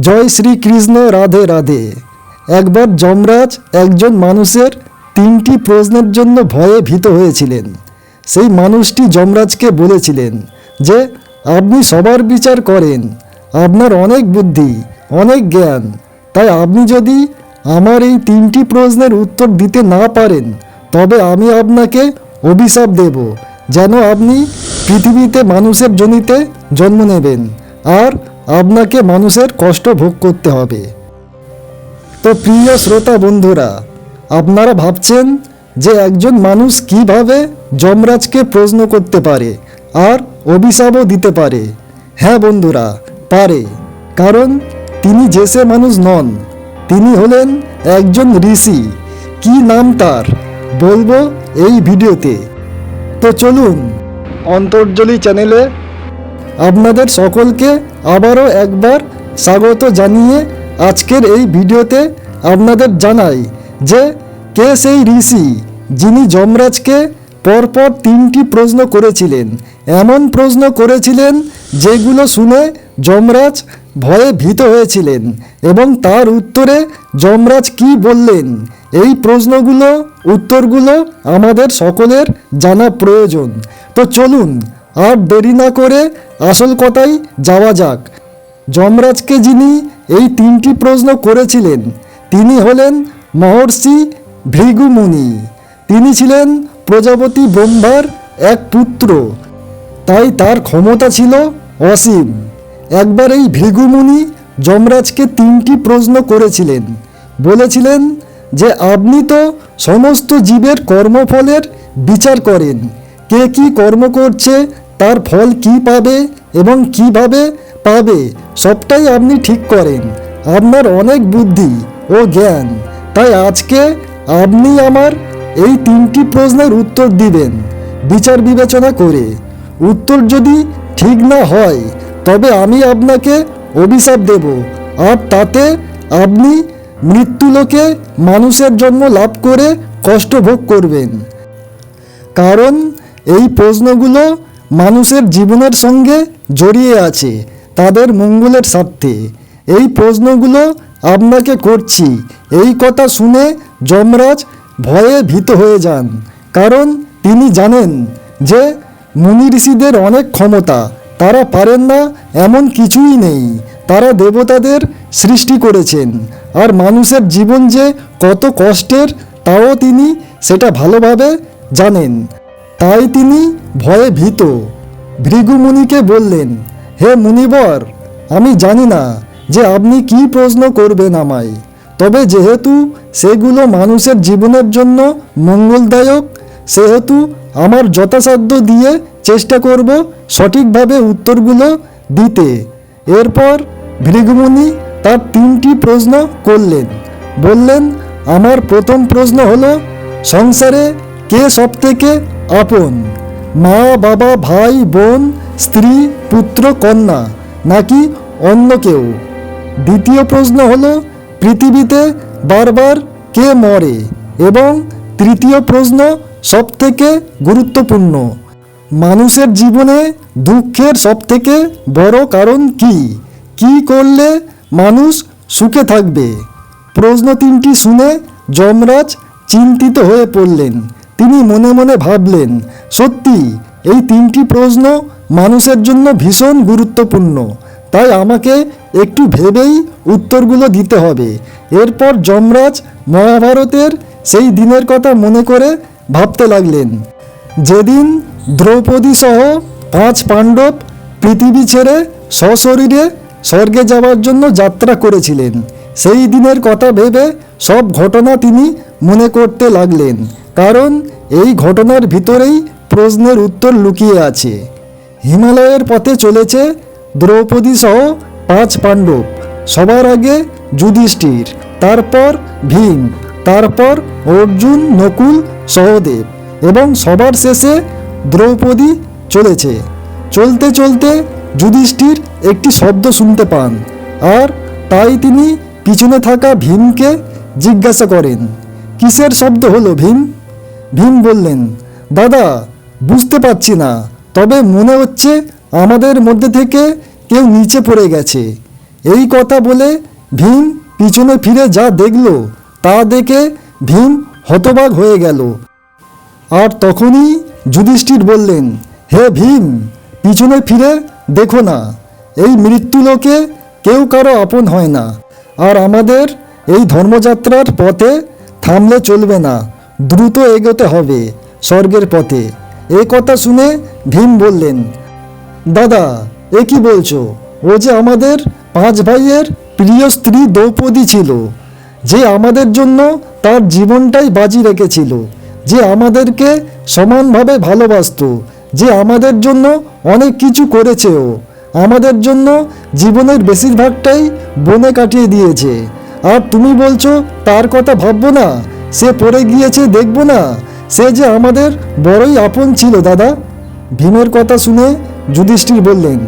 জয় শ্রীকৃষ্ণ রাধে রাধে। একবার যমরাজ একজন মানুষের তিনটি প্রশ্নের জন্য ভয়ে ভীত হয়েছিলেন। সেই মানুষটি যমরাজকে বলেছিলেন যে, আপনি সবার বিচার করেন। আপনার অনেক বুদ্ধি, অনেক জ্ঞান। তাই আপনি যদি আমার এই তিনটি প্রশ্নের উত্তর দিতে না পারেন, তবে আমি আপনাকে অভিশাপ দেব, যেন আপনি পৃথিবীতে মানুষের জনিতে জন্ম নেবেন। আর আপনাকে মানুষের কষ্ট ভোগ করতে হবে। তো প্রিয় শ্রোতা বন্ধুরা, আপনারা ভাবছেন যে একজন মানুষ কীভাবে যমরাজকে প্রশ্ন করতে পারে আর অভিশাপও দিতে পারে। হ্যাঁ বন্ধুরা, পারে। কারণ তিনি যেসে মানুষ নন, তিনি হলেন একজন ঋষি। কি নাম তার, বলব এই ভিডিওতে। তো চলুন, অন্তর্জলি চ্যানেলে আপনাদের সকলকে আবারও একবার স্বাগত জানিয়ে আজকের এই ভিডিওতে আপনাদের জানাই যে কে সেই ঋষি যিনি যমরাজকে পরপর তিনটি প্রশ্ন করেছিলেন। এমন প্রশ্ন করেছিলেন যেগুলো শুনে যমরাজ ভয়ে ভীত হয়েছিলেন এবং তার উত্তরে যমরাজ কি বললেন? এই প্রশ্নগুলো, উত্তরগুলো আমাদের সকলের জানা প্রয়োজন। তো চলুন আর দেরি না করে আসল কথাই যাওয়া যাক। যমরাজকে যিনি এই তিনটি প্রশ্ন করেছিলেন, তিনি হলেন মহর্ষি ভৃগুমুনি তিনি ছিলেন প্রজাপতি ব্রহ্মার এক পুত্র। তাই তার ক্ষমতা ছিল অসীম। একবার এই ভৃগুমুনি যমরাজকে তিনটি প্রশ্ন করেছিলেন। বলেছিলেন যে, আপনি তো সমস্ত জীবের কর্মফলের বিচার করেন। কে কি কর্ম করছে তার ফল কি পাবে এবং কীভাবে পাবে, সবটাই আপনি ঠিক করেন। আপনার অনেক বুদ্ধি ও জ্ঞান। তাই আজকে আপনি আমার এই তিনটি প্রশ্নের উত্তর দিবেন বিচার বিবেচনা করে। উত্তর যদি ঠিক না হয়, তবে আমি আপনাকে অভিশাপ দেব। আর তাতে আপনি মৃত্যুলোকে মানুষের জন্ম লাভ করে কষ্ট ভোগ করবেন। কারণ এই প্রশ্নগুলো মানুষের জীবনের সঙ্গে জড়িয়ে আছে, তাদের মঙ্গলের স্বার্থে। এই প্রশ্নগুলো আপনাকে করছি। এই কথা শুনে যমরাজ ভয়ে ভীত হয়ে যান। কারণ তিনি জানেন যে মুনি ঋষিদের অনেক ক্ষমতা, তারা পারেন না এমন কিছুই নেই। তারা দেবতাদের সৃষ্টি করেছেন। আর মানুষের জীবন যে কত কষ্টের, তাও তিনি সেটা ভালোভাবে জানেন। তাই তিনি ভয়ে ভীত। ভৃগুমুনিকে বললেন, হে মুনিবর, আমি জানি না যে আপনি কি প্রশ্ন করবেন আমায়। তবে যেহেতু সেগুলো মানুষের জীবনের জন্য মঙ্গলদায়ক, সেহেতু আমার যথাসাধ্য দিয়ে চেষ্টা করব সঠিকভাবে উত্তরগুলো দিতে। এরপর ভৃগুমুনি তার তিনটি প্রশ্ন করলেন। বললেন, আমার প্রথম প্রশ্ন হলো, সংসারে কে সবথেকে আপন, মা, বাবা, ভাই, বোন, স্ত্রী, পুত্র, কন্যা, নাকি অন্য কেউ? দ্বিতীয় প্রশ্ন হল, পৃথিবীতে বারবার কে মরে? এবং তৃতীয় প্রশ্ন সবথেকে গুরুত্বপূর্ণ, মানুষের জীবনে দুঃখের সবথেকে বড় কারণ কি? কি করলে মানুষ সুখে থাকবে? প্রশ্ন তিনটি শুনে যমরাজ চিন্তিত হয়ে পড়লেন। তিনি মনে মনে ভাবলেন, সত্যি, এই তিনটি প্রশ্ন মানুষের জন্য ভীষণ গুরুত্বপূর্ণ। তাই আমাকে একটু ভেবেই উত্তরগুলো দিতে হবে। এরপর যমরাজ মহাভারতের সেই দিনের কথা মনে করে ভাবতে লাগলেন, যেদিন দ্রৌপদী সহ পাঁচ পাণ্ডব পৃথিবী ছেড়ে সশরীরে স্বর্গে যাওয়ার জন্য যাত্রা করেছিলেন, সেই দিনের কথা ভেবে সব ঘটনা তিনি মনে করতে লাগলেন। কারণ এই ঘটনার ভিতরেই প্রশ্নের উত্তর লুকিয়ে আছে। হিমালয়ের পথে চলেছে দ্রৌপদী সহ পাঁচ পাণ্ডব। সবার আগে যুধিষ্ঠির, তারপর ভীম, তারপর অর্জুন, নকুল, সহদেব এবং সবার শেষে দ্রৌপদী চলেছে। চলতে চলতে যুধিষ্ঠির একটি শব্দ শুনতে পান আর তাই তিনি পিছনে থাকা ভীমকে জিজ্ঞাসা করেন, কিসের শব্দ হলো ভীম? ভীম বললেন, দাদা, বুঝতে পারছি না, তবে মনে হচ্ছে আমাদের মধ্যে থেকে কেউ নিচে পড়ে গেছে। এই কথা বলে ভীম পিছনে ফিরে যা দেখল, তা দেখে ভীম হতবাক হয়ে গেল। আর তখনই যুধিষ্ঠির বললেন, হে ভীম, পিছনে ফিরে দেখো না, এই মৃত্যুলোকে কেউ কারও আপন হয় না, আর আমাদের এই ধর্মযাত্রার পথে থামলে চলবে না। দ্রুত এগোতে হবে স্বর্গের পথে। এ কথা শুনে ভীম বললেন, দাদা, এ কি বলছো? ও যে আমাদের পাঁচ ভাইয়ের প্রিয় স্ত্রী দ্রৌপদী ছিল, যে আমাদের জন্য তার জীবনটাই বাজি রেখেছিল, যে আমাদেরকে সমানভাবে ভালোবাসতো, যে আমাদের জন্য অনেক কিছু করেছে ও আমাদের জন্য জীবনের বেশিরভাগটাই বনে কাটিয়ে দিয়েছে। আর তুমি বলছো তার কথা ভাববো না? সে পড়ে গিয়েছে, দেখব না। সে যে আমাদের বড়ই আপন ছিল, দাদা। ভীমের কথা শুনে যুধিষ্ঠির বললেন,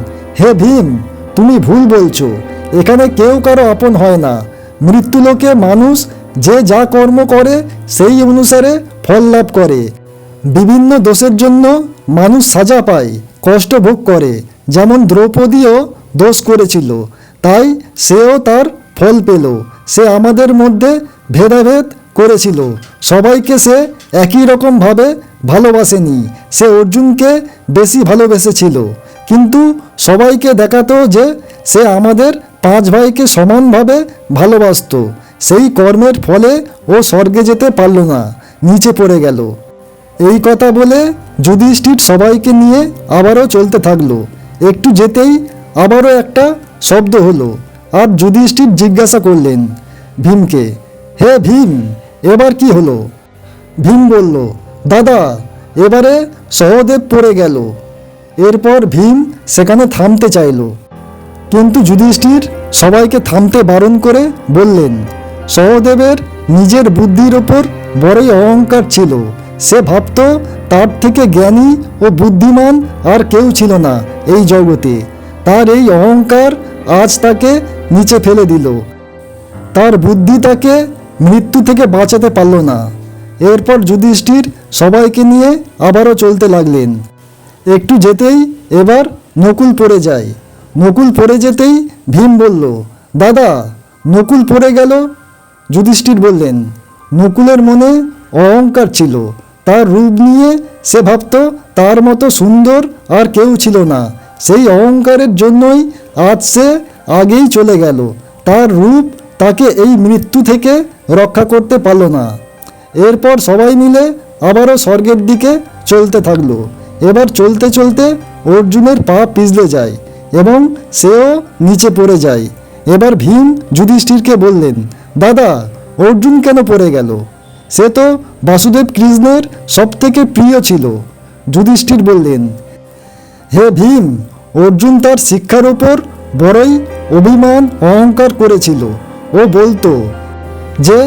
হে ভীম, তুমি ভুল বলছো। এখানে কেউ কারও আপন হয় না। মৃত্যুলোকে মানুষ যে যা কর্ম করে, সেই অনুসারে ফল লাভ করে। বিভিন্ন দোষের জন্য মানুষ সাজা পায়, কষ্ট ভোগ করে। যেমন দ্রৌপদীও দোষ করেছিল, তাই সেও তার ফল পেল। সে আমাদের মধ্যে ভেদাভেদ করেছিল। সবাইকে সে একই রকমভাবে ভালোবাসেনি। সে অর্জুনকে বেশি ভালোবেসেছিল। কিন্তু সবাইকে দেখাতো যে সে আমাদের পাঁচ ভাইকে সমানভাবে ভালোবাসতো। সেই কর্মের ফলে ও স্বর্গে যেতে পারল না, নিচে পড়ে গেল। এই কথা বলে যুধিষ্ঠির সবাইকে নিয়ে আবারও চলতে থাকল। একটু যেতেই আবারও একটা শব্দ হলো। আর যুধিষ্ঠির জিজ্ঞাসা করলেন, ভীমকে, হে ভীম এবার কি হলো? ভীম বলল, দাদা, এবারে সহদেব পড়ে গেল। এরপর ভীম সেখানে থামতে চাইল। কিন্তু যুধিষ্ঠির সবাইকে থামতে বারণ করে বললেন, সহদেবের নিজের বুদ্ধির ওপর বড়ই অহংকার ছিল। সে ভাবত তার থেকে জ্ঞানী ও বুদ্ধিমান আর কেউ ছিল না এই জগতে। তার এই অহংকার আজ তাকে নিচে ফেলে দিল। তার বুদ্ধি তাকে মৃত্যু থেকে বাঁচাতে পারল না। এরপর যুধিষ্ঠির সবাইকে নিয়ে আবারও চলতে লাগলেন। একটু যেতেই এবার নকুল পড়ে যায়। নকুল পড়ে যেতেই ভীম বলল, দাদা, নকুল পড়ে গেল? যুধিষ্ঠির বললেন, নকুলের মনে অহংকার ছিল। তার রূপ নিয়ে সে ভাবত তার মতো সুন্দর আর কেউ ছিল না। সেই অহংকারের জন্যই আজ সে আগেই চলে গেল। তার রূপ তাকে এই মৃত্যু থেকে রক্ষা করতে পারল না। এরপর সবাই মিলে আবারও স্বর্গের দিকে চলতে থাকল। এবার চলতে চলতে অর্জুনের পা পিছলে যায় এবং সেও নিচে পড়ে যায়। এবার ভীম যুধিষ্ঠিরকে বললেন, দাদা, অর্জুন কেন পড়ে গেল? সে তো বাসুদেব কৃষ্ণের সব থেকে প্রিয় ছিল। যুধিষ্ঠির বললেন, হে ভীম, অর্জুন তার শিক্ষার ওপর বড়ই অভিমান, অহংকার করেছিল। ও বলতো যে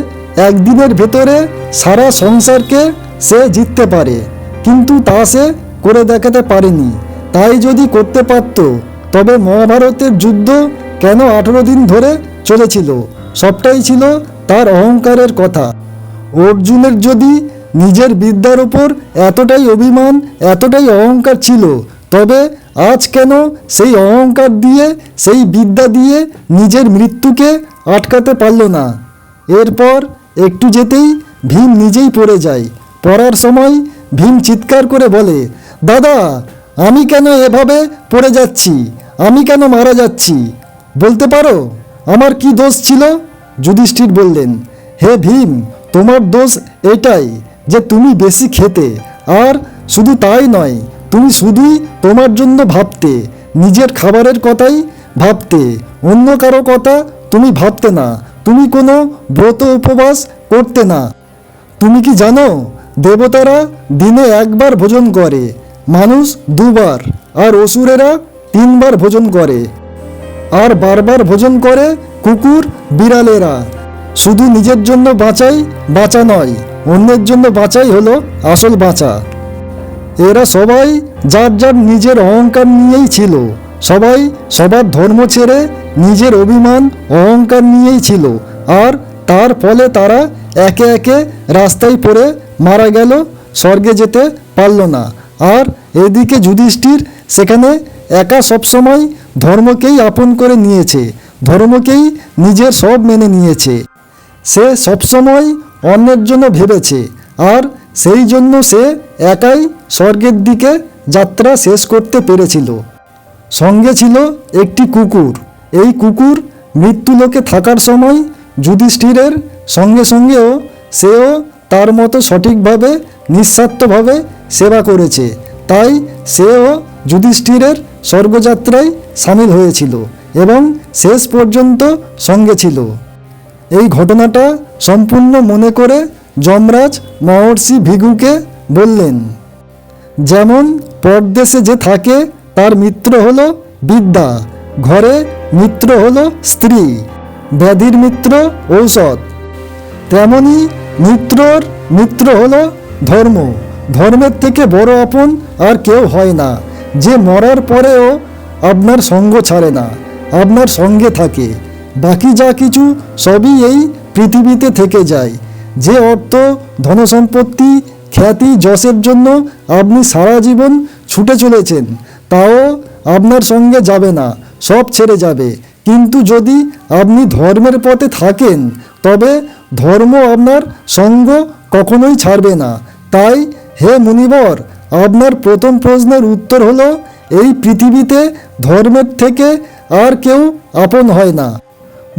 একদিনের ভেতরে সারা সংসারকে সে জিততে পারে, কিন্তু তা সে করে দেখাতে পারেনি। তাই যদি করতে পারত, তবে মহাভারতের যুদ্ধ কেন আঠেরো দিন ধরে চলেছিল? সবটাই ছিল তার অহংকারের কথা। অর্জুনের যদি নিজের বিদ্যার ওপর এতটাই অভিমান, এতটাই অহংকার ছিল তবে আজ কেন সেই অহংকার দিয়ে, সেই বিদ্যা দিয়ে নিজের মৃত্যুকে আটকাতে পারল না? এরপর একটু যেতেই ভীম নিজেই পড়ে যায়। পড়ার সময় ভীম চিৎকার করে বলে, দাদা, আমি কেন এভাবে পড়ে যাচ্ছি? আমি কেন মারা যাচ্ছি? বলতে পারো, আমার কি দোষ ছিল? যুধিষ্ঠির বললেন, হে ভীম, তোমার দোষ এটাই যে তুমি বেশি খেতে, আর শুধু তাই নয় তুমি শুধুই তোমার জন্য ভাবতে, নিজের খাবারের কথাই ভাবতে, অন্য কারও কথা তুমি ভাবতে না, তুমি কোনো ব্রত উপবাস করতে না। তুমি কি জানো, দেবতারা দিনে একবার ভোজন করে, মানুষ দুবার, আর অসুরেরা তিনবার ভোজন করে, আর বারবার ভোজন করে কুকুর বিড়ালেরা। শুধু নিজের জন্য বাঁচাই বাঁচা নয়, অন্যের জন্য বাঁচাই হলো আসল বাঁচা। এরা সবাই যার যার নিজের অহংকার নিয়েই ছিল। সবাই সবার ধর্ম ছেড়ে নিজের অভিমান, অহংকার নিয়েই ছিল। আর তার ফলে তারা একে একে রাস্তায় পড়ে মারা গেল, স্বর্গে যেতে পারল না। আর এদিকে যুধিষ্ঠির সেখানে একা সবসময় ধর্মকেই আপন করে নিয়েছে, ধর্মকেই নিজের সব মেনে নিয়েছে। সে সবসময় অন্যের জন্য ভেবেছে। আর সেই জন্য সে একাই স্বর্গের দিকে যাত্রা শেষ করতে পেরেছিল। সঙ্গে ছিল একটি কুকুর। এই কুকুর মৃত্যুলোকে থাকার সময় যুধিষ্ঠিরের সঙ্গে সঙ্গেও সেও তার মতো সঠিকভাবে, নিঃস্বার্থভাবে সেবা করেছে। তাই সেও যুধিষ্ঠিরের স্বর্গযাত্রায় সামিল হয়েছিল এবং শেষ পর্যন্ত সঙ্গে ছিল। এই ঘটনাটা সম্পূর্ণ মনে করে যমরাজ মহর্ষি ভিগুকে বললেন, যেমন পরদেশে যে থাকে, তার মিত্র হলো বিদ্যা, ঘরে মিত্র হলো স্ত্রী, ব্যাধির মিত্র ঔষধ। তেমনি মিত্রর মিত্র হলো ধর্ম, ধর্মের থেকে বড় আপন আর কেউ হয় না, যে মরার পরেও আপনার সঙ্গ ছাড়ে না, আপনার সঙ্গে থাকে, বাকি যা কিছু সবই এই পৃথিবীতে থেকে যায় যে অর্থ ধনসম্পত্তি, খ্যাতি, যশের জন্য আপনি সারা জীবন ছুটে চলেছেন, তাও আপনার সঙ্গে যাবে না, সব ছেড়ে যাবে। কিন্তু যদি আপনি ধর্মের পথে থাকেন, তবে ধর্ম আপনার সঙ্গ কখনোই ছাড়বে না। তাই, হে মুনিবর, আপনার প্রথম প্রশ্নের উত্তর হলো, এই পৃথিবীতে ধর্মের থেকে আর কেউ আপন হয় না।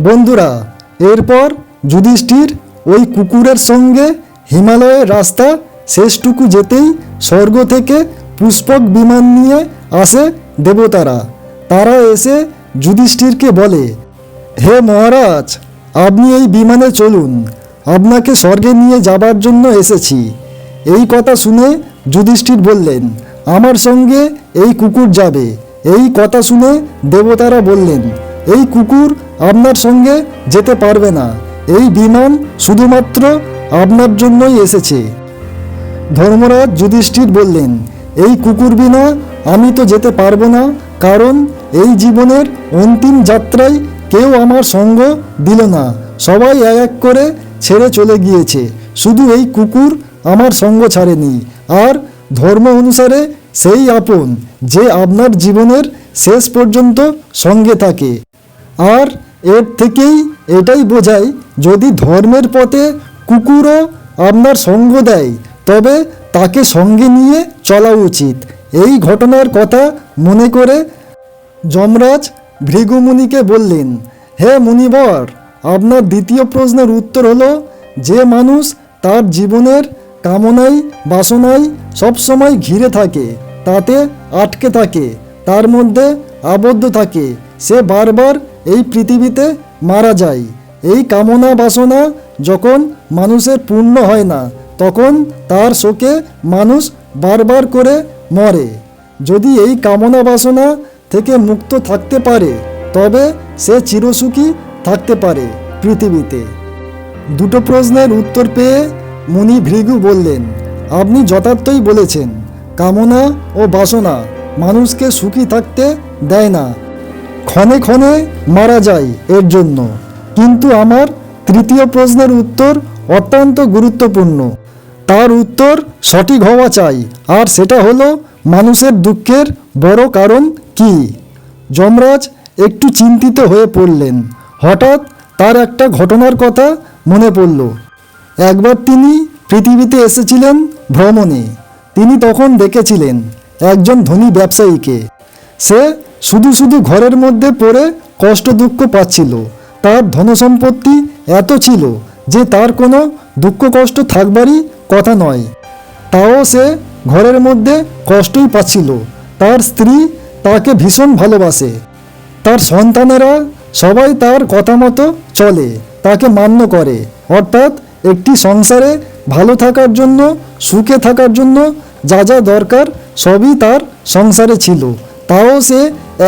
বন্ধুরা, এরপর যুধিষ্ঠির ওই কুকুরের সঙ্গে হিমালয়ের রাস্তা শেষটুকু যেতেই স্বর্গ থেকে পুষ্পক বিমান নিয়ে আসে দেবতারা। তারা এসে যুধিষ্ঠিরকে বলে, হে মহারাজ, আপনি এই বিমানে চলুন। আপনাকে স্বর্গে নিয়ে যাবার জন্য এসেছি। এই কথা শুনে যুধিষ্ঠির বললেন, আমার সঙ্গে এই কুকুর যাবে। এই কথা শুনে দেবতারা বললেন, এই কুকুর আপনার সঙ্গে যেতে পারবে না। এই বিমান শুধুমাত্র আপনার জন্যই এসেছে। ধর্মরাজ যুধিষ্ঠির বললেন, এই কুকুর বিনা আমি তো যেতে পারব না, কারণ এই জীবনের অন্তিম যাত্রায় কেউ আমার সঙ্গ দিল না। সবাই এক এক করে ছেড়ে চলে গিয়েছে। শুধু এই কুকুর আমার সঙ্গ ছাড়েনি। আর ধর্ম অনুসারে সেই আপন, যে আপনার জীবনের শেষ পর্যন্ত সঙ্গে থাকে। আর এর থেকেই এটাই বোঝায়, যদি ধর্মের পথে কুকুরও আপনার সঙ্গ দেয়, তবে তাকে সঙ্গে নিয়ে চলা উচিত। এই ঘটনার কথা মনে করে যমরাজ ভৃগুমুনিকে বললেন, হে মুনিবর, আপনার দ্বিতীয় প্রশ্নের উত্তর হলো, যে মানুষ তার জীবনের কামনায় বাসনায় সবসময় ঘিরে থাকে, তাতে আটকে থাকে, তার মধ্যে আবদ্ধ থাকে, সে বারবার এই পৃথিবীতে মারা যায়। এই কামনা বাসনা যখন মানুষের পূর্ণ হয় না, তখন তার শোকে মানুষ বারবার করে মরে। যদি এই কামনা বাসনা থেকে মুক্ত থাকতে পারে, তবে সে চিরসুখী থাকতে পারে পৃথিবীতে। দুটো প্রশ্নের উত্তর পেয়ে মুনি ভৃগু বললেন, আপনি যথার্থই বলেছেন, কামনা ও বাসনা মানুষকে সুখী থাকতে দেয় না। ক্ষণে ক্ষণে মারা যায় এর জন্য। কিন্তু আমার তৃতীয় প্রশ্নের উত্তর অত্যন্ত গুরুত্বপূর্ণ। তার উত্তর সঠিক হওয়া চাই, আর সেটা হলো মানুষের দুঃখের বড় কারণ কি? যমরাজ একটু চিন্তিত হয়ে পড়লেন। হঠাৎ তার একটা ঘটনার কথা মনে পড়ল। একবার তিনি পৃথিবীতে এসেছিলেন ভ্রমণে। তিনি তখন দেখেছিলেন একজন ধনী ব্যবসায়ীকে। সে শুধু শুধু ঘরের মধ্যে পড়ে কষ্ট দুঃখ পাচ্ছিল। তার ধনসম্পত্তি এত ছিল যে তার কোনো দুঃখ কষ্ট থাকবারই কথা নয়। তাও সে ঘরের মধ্যে কষ্টই পাচ্ছিল। তার স্ত্রী তাকে ভীষণ ভালোবাসে। তার সন্তানেরা সবাই তার কথা মতো চলে, তাকে মান্য করে। অর্থাৎ একটি সংসারে ভালো থাকার জন্য, সুখে থাকার জন্য যা যা দরকার সবই তার সংসারে ছিল। তাও সে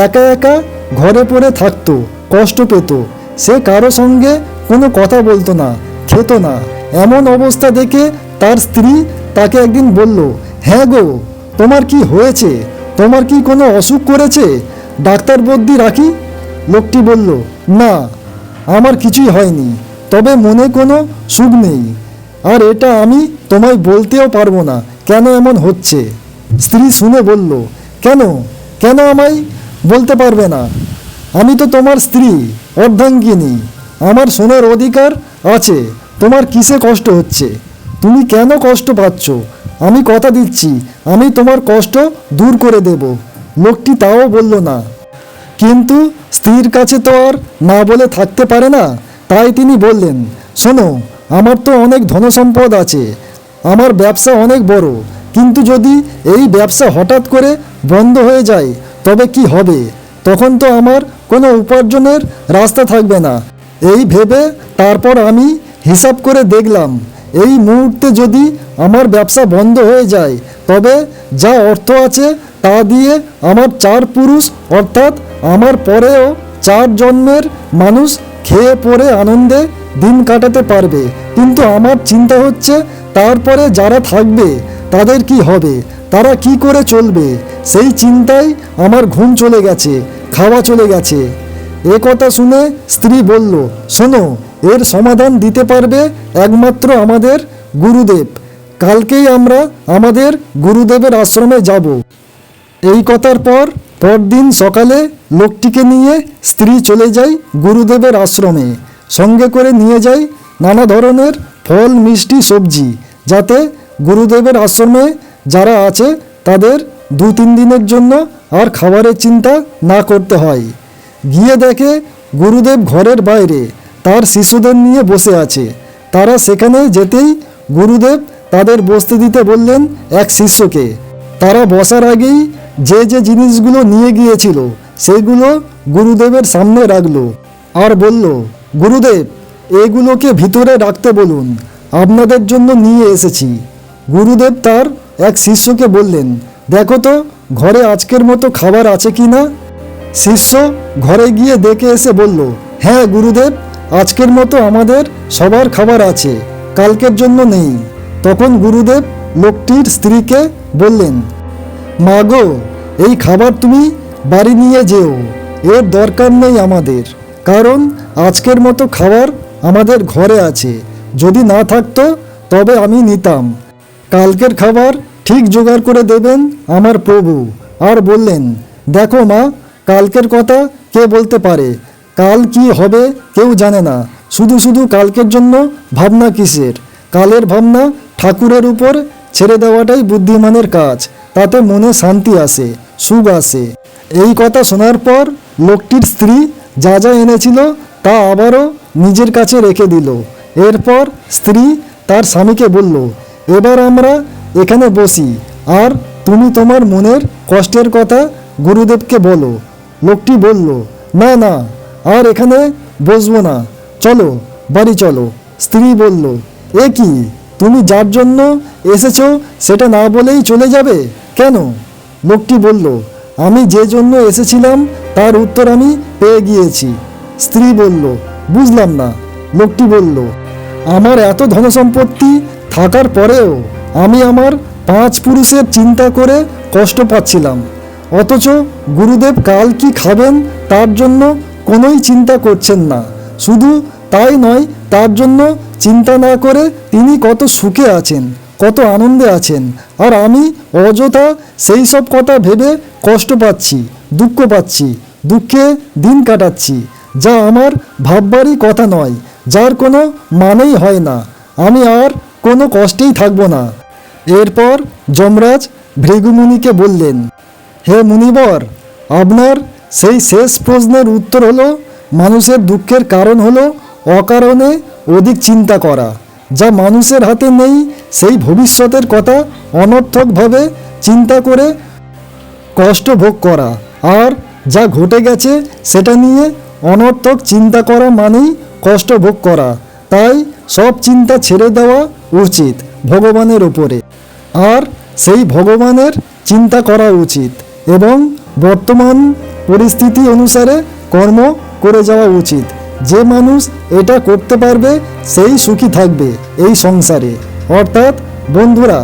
একা একা ঘরে পড়ে থাকতো, কষ্ট পেত। সে কারও সঙ্গে কোনো কথা বলতো না, খেত না। এমন অবস্থা দেখে তার স্ত্রী তাকে একদিন বলল হ্যাঁ গো, তোমার কি হয়েছে? তোমার কি কোনো অসুখ করেছে? ডাক্তার বদ্যি রাখি? লোকটি বলল, না, আমার কিছুই হয়নি, তবে মনে কোনো সুখ নেই। আর এটা আমি তোমায় বলতেও পারব না, কেন এমন হচ্ছে? স্ত্রী শুনে বলল, কেন? কেন আমায় বলতে পারবে না। আমি তো তোমার স্ত্রী, অর্ধাঙ্গিনী। আমার শোনার অধিকার আছে। তোমার কিসে কষ্ট হচ্ছে? তুমি কেন কষ্ট পাচ্ছ? আমি কথা দিচ্ছি। আমি তোমার কষ্ট দূর করে দেব। লোকটি তাও বলল না। কিন্তু স্ত্রীর কাছে তো আর না বলে থাকতে পারে না। তাই তিনি বললেন, শোনো, আমার তো অনেক ধনসম্পদ আছে। আমার ব্যবসা অনেক বড়। কিন্তু যদি এই ব্যবসা হঠাৎ করে বন্ধ হয়ে যায় তবে কি হবে? তখন তো আমার কোনো উপার্জনের রাস্তা থাকবে না। এই ভেবে তারপর আমি হিসাব করে দেখলাম, এই মুহূর্তে যদি আমার ব্যবসা বন্ধ হয়ে যায়, তবে যা অর্থ আছে তা দিয়ে আমার চার পুরুষ, অর্থাৎ আমার পরেও চার জন্মের মানুষ খেয়ে পরে আনন্দে দিন কাটাতে পারবে। কিন্তু আমার চিন্তা হচ্ছে, তারপরে যারা থাকবে, তাদের কি হবে? তারা কি করে চলবে? সেই চিন্তায় আমার ঘুম চলে গেছে, খাওয়া চলে গেছে। এ কথা শুনে স্ত্রী বলল, শোনো, এর সমাধান দিতে পারবে একমাত্র আমাদের গুরুদেব। কালকেই আমরা আমাদের গুরুদেবের আশ্রমে যাব। এই কথার পর, পরদিন সকালে লোকটিকে নিয়ে স্ত্রী চলে যায় গুরুদেবের আশ্রমে। সঙ্গে করে নিয়ে যায় নানা ধরনের ফল, মিষ্টি, সবজি, যাতে গুরুদেবের আশ্রমে যারা আছে, তাদের দু তিন দিনের জন্য আর খাবারের চিন্তা না করতে হয়। গিয়ে দেখে গুরুদেব ঘরের বাইরে তার শিশুদের নিয়ে বসে আছে। তারা সেখানে যেতেই গুরুদেব তাদের বসতে দিতে বললেন এক শিষ্যকে। তারা বসার আগেই যে যে জিনিসগুলো নিয়ে গিয়েছিল, সেগুলো গুরুদেবের সামনে রাখল আর বলল, গুরুদেব, এগুলোকে ভিতরে রাখতে বলুন। আপনাদের জন্য নিয়ে এসেছি। গুরুদেব তার এক শিষ্যকে বললেন, দেখো তো, ঘরে আজকের মতো খাবার আছে কি না? শিষ্য ঘরে গিয়ে দেখে এসে বলল হ্যাঁ গুরুদেব, আজকের মতো আমাদের সবার খাবার আছে, কালকের জন্য নেই। তখন গুরুদেব লোকটির স্ত্রীকে বললেন, মা গো, এই খাবার তুমি বাড়ি নিয়ে যেও, এর দরকার নেই আমাদের, কারণ আজকের মতো খাবার আমাদের ঘরে আছে, যদি না থাকতো তবে আমি নিতাম। কালকের খাবার ঠিক জোগাড় করে দেবেন আমার প্রভু। আর বললেন, দেখো মা, কালকের কথা কে বলতে পারে? কাল কি হবে কেউ জানে না। শুধু শুধু কালকের জন্য ভাবনা কিসের? কালের ভাবনা ঠাকুরের উপর ছেড়ে দেওয়াটাই বুদ্ধিমানের কাজ। তাতে মনে শান্তি আসে, সুখ আসে। এই কথা শোনার পর লোকটির স্ত্রী যা যা এনেছিল তা আবারও নিজের কাছে রেখে দিল। এরপর স্ত্রী তার স্বামীকে বলল এবার আমরা এখানে বসি। আর তুমি তোমার মনের কষ্টের কথা গুরুদেবকে বলো। লোকটি বলল, না না, আর এখানে বসবো না। চলো, বাড়ি চলো। স্ত্রী বলল, এ কি, তুমি যার জন্য এসেছ সেটা না বলেই চলে যাবে? কেন? লোকটি বলল, আমি যে জন্য এসেছিলাম তার উত্তর আমি পেয়ে গিয়েছি। স্ত্রী বলল, বুঝলাম না। লোকটি বলল, আমার এত ধনসম্পত্তি থাকার পরেও আমি আমার পাঁচ পুরুষের চিন্তা করে কষ্ট পাচ্ছিলাম। অথচ গুরুদেব কাল কি খাবেন তার জন্য কোনোই চিন্তা করছেন না। শুধু তাই নয়, তার জন্য চিন্তা না করে তিনি কত সুখে আছেন, কত আনন্দে আছেন। আর আমি অযথা সেই সব কথা ভেবে কষ্ট পাচ্ছি, দুঃখ পাচ্ছি, দুঃখে দিন কাটাচ্ছি, যা আমার ভাববারই কথা নয়, যার কোনো মানেই হয় না। আমি আর কোনো কষ্টেই থাকব না। এরপর যমরাজ ভৃগুমুনিকে বললেন, হে মুনিবর, আপনার সেই শেষ প্রশ্নের উত্তর হলো, মানুষের দুঃখের কারণ হলো অকারণে অধিক চিন্তা করা, যা মানুষের হাতে নেই সেই ভবিষ্যতের কথা অনর্থকভাবে চিন্তা করে কষ্ট ভোগ করা, আর যা ঘটে গেছে সেটা নিয়ে অনর্থক চিন্তা করা মানেই কষ্ট ভোগ করা। তাই সব চিন্তা ছেড়ে দেওয়া উচিত ভগবানের ওপরে আর সেই ভগবানের চিন্তা করা উচিত এবং বর্তমান পরিস্থিতি অনুসারে কর্ম করে যাওয়া উচিত। যে মানুষ এটা করতে পারবে, সেই সুখী থাকবে এই সংসারে। অর্থাৎ বন্ধুরা,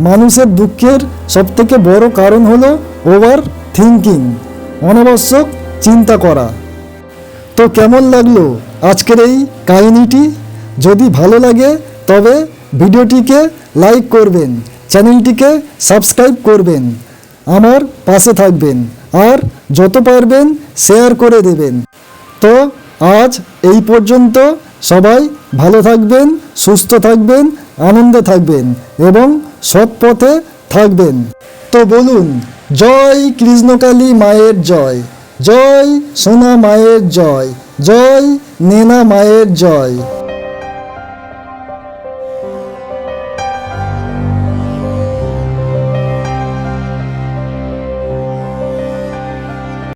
মানুষের দুঃখের সবথেকে বড় কারণ হলো ওভার থিঙ্কিং অনাবশ্যক চিন্তা করা। তো কেমন লাগল আজকের এই কাহিনীটি? যদি ভালো লাগে তবে ভিডিওটিকে লাইক করবেন, চ্যানেলটিকে সাবস্ক্রাইব করবেন, আমার পাশে থাকবেন, আর যত পারবেন শেয়ার করে দেবেন। তো আজ এই পর্যন্ত সবাই ভালো থাকবেন, সুস্থ থাকবেন, আনন্দে থাকবেন এবং সৎ পথে থাকবেন। তো বলুন, জয় কৃষ্ণকালী মায়ের জয় জয় সোনা মায়ের জয় জয় নেনা মায়ের জয়।